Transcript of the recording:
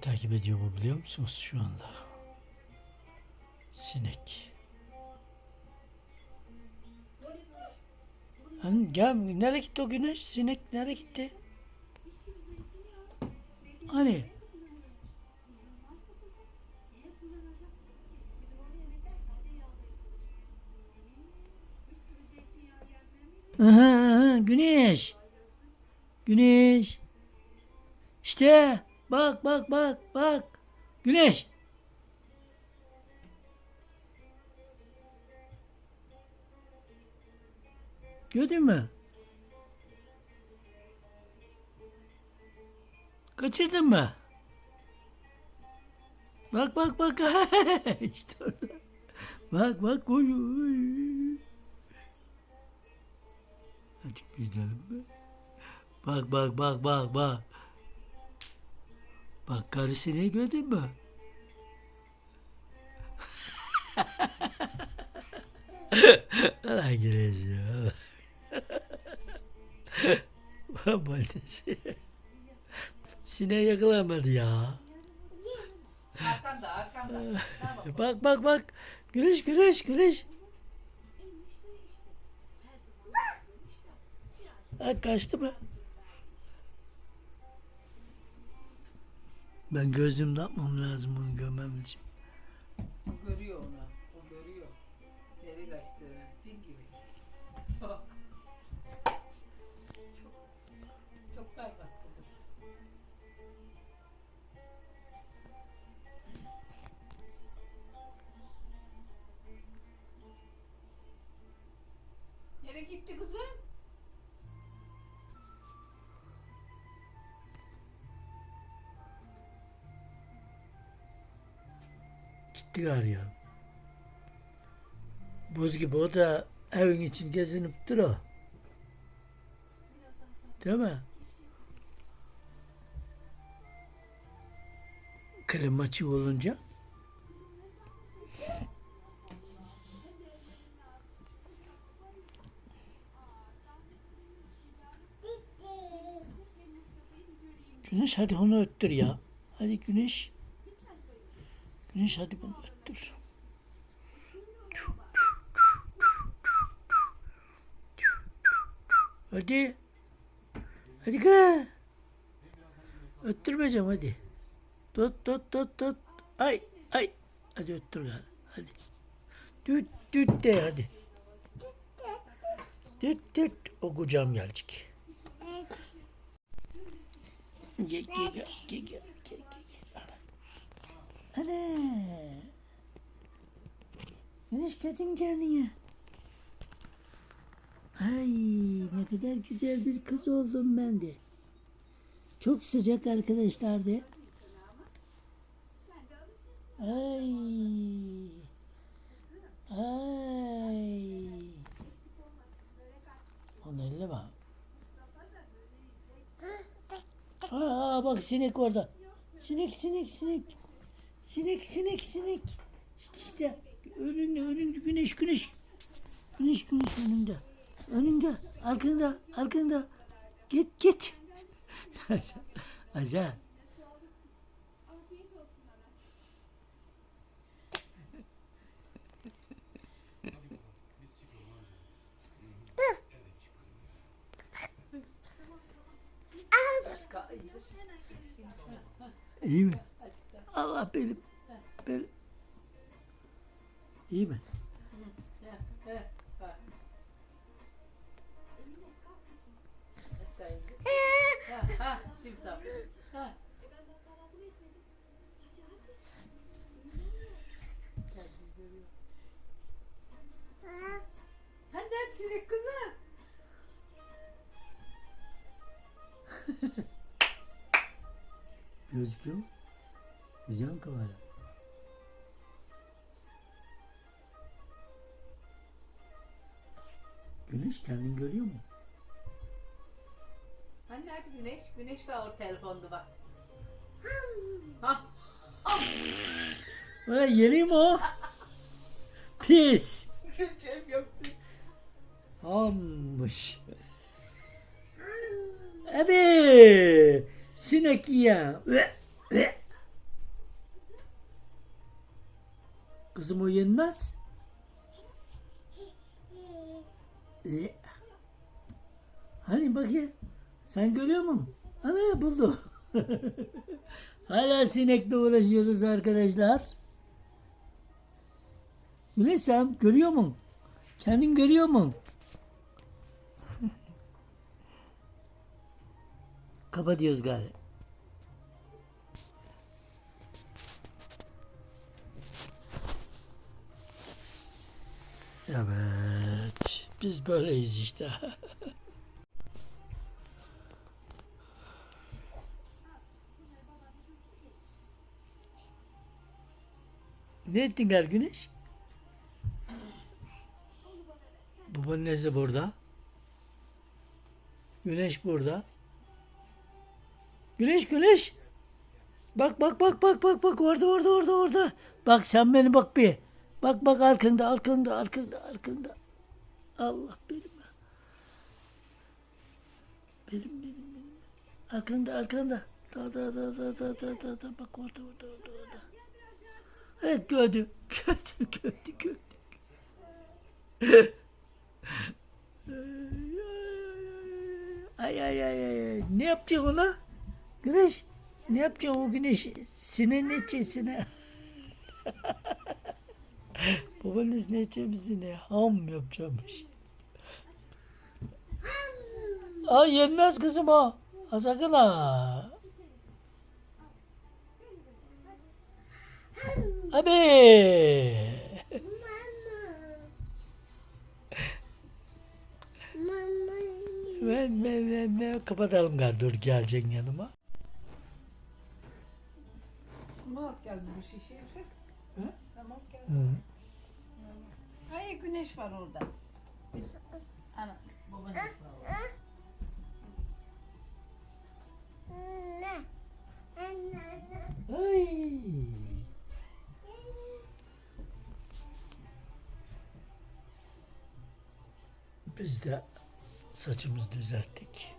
Ne takip ediyor bu biliyor musunuz şu anda? Sinek. Hani gel, nereye gitti o güneş? Sinek nereye gitti? Hani? Aha, aha, güneş. Güneş. İşte bak bak bak bak. Güneş. Gördün mü? Kaçırdın mı? Bak bak bak. işte orada. Bak bak. Oy, oy. Bir gidelim? Bak bak bak bak bak. Bak karısını gördün mü? Lan güneş ya. Bak annesi. Sineği yakalamadı ya. Arkanda arkanda. Tamam. Bak bak bak. Güneş güneş güneş. Ha, kaçtı mı? Ben gözlüğümü yapmam lazım bunu görmem için. O görüyor onu. O görüyor. Nereye kaçtığını. Cin gibi. Gitti galiba. Buz gibi o da evin için gezinip duruyor. Değil mi? Klima açık olunca Güneş hadi onu öttür ya. Hadi Güneş. Güneş hadi bunu öttür. Hadi. Hadi kız. Öttürmeyeceğim hadi. Tut tut tut tut. Ay ay. Hadi öttür gari. Hadi. Düt düt de hadi. Düt düt. O kucağım gelecek. Gel gel gel gel gel gel gel. gel. Ana. Güneş kadın kendine. Ay ne kadar güzel bir kız oldum ben de. Çok sıcak arkadaşlar de. Ay. Ay. Onu elleme. Aa bak sinek orada. Sinek sinek sinek. Sinek sinek sinek. İşte işte önünde önünde güneş güneş. Güneş güneş önünde. Önünde arkanda arkanda. Git git. Aza. Ka- İyi mi? Allah benim. benim. İyi mi? Ha, neredesiniz kızım? Gözüküyor mu? Güzel mi kamera? Güneş kendini görüyor mu? Hani nerede güneş? Güneş var o telefonda bak. Ha. Ulan yeni mi o? Pis. Güleceğim yoktu. Hammış. Abi. Sinek yiyen. Kızım o yenmez. Ee, Hani bakayım. Sen görüyor musun? Ana buldu. Hala sinekle uğraşıyoruz arkadaşlar. Güneş sen görüyor musun? Kendin görüyor musun? Kapatıyoruz galiba. Evet. Biz böyleyiz işte. ne ettin gel Güneş? Babaannesi burada. Güneş burada. Güneş güneş. Bak bak bak bak bak bak orada orada orada orada. Bak sen beni bak bir. Bak bak arkanda arkanda arkanda arkanda. Allah benim. Benim benim benim. Arkanda arkanda. Da da da da da da da da bak orada orada orada orada. Evet gördüm. Gördüm gördüm gördüm. Ay ay ay ay. Ne yapacaksın ona? Güneş. Ne yapacaksın o güneş? Sine ne edeceksin sine? Babanız ne edeceğimiz sine? Ham yapacakmış. Ay yenmez kızım o. Ha sakın ha. Abi. Ben, ben, ben, ben. Kapatalım galiba. Dur geleceksin yanıma. Tamam geldi bu şişe yüksek. Hı? Tamam geldi. Güneş var orada. Ana babanız var. Ay. Biz de saçımızı düzelttik.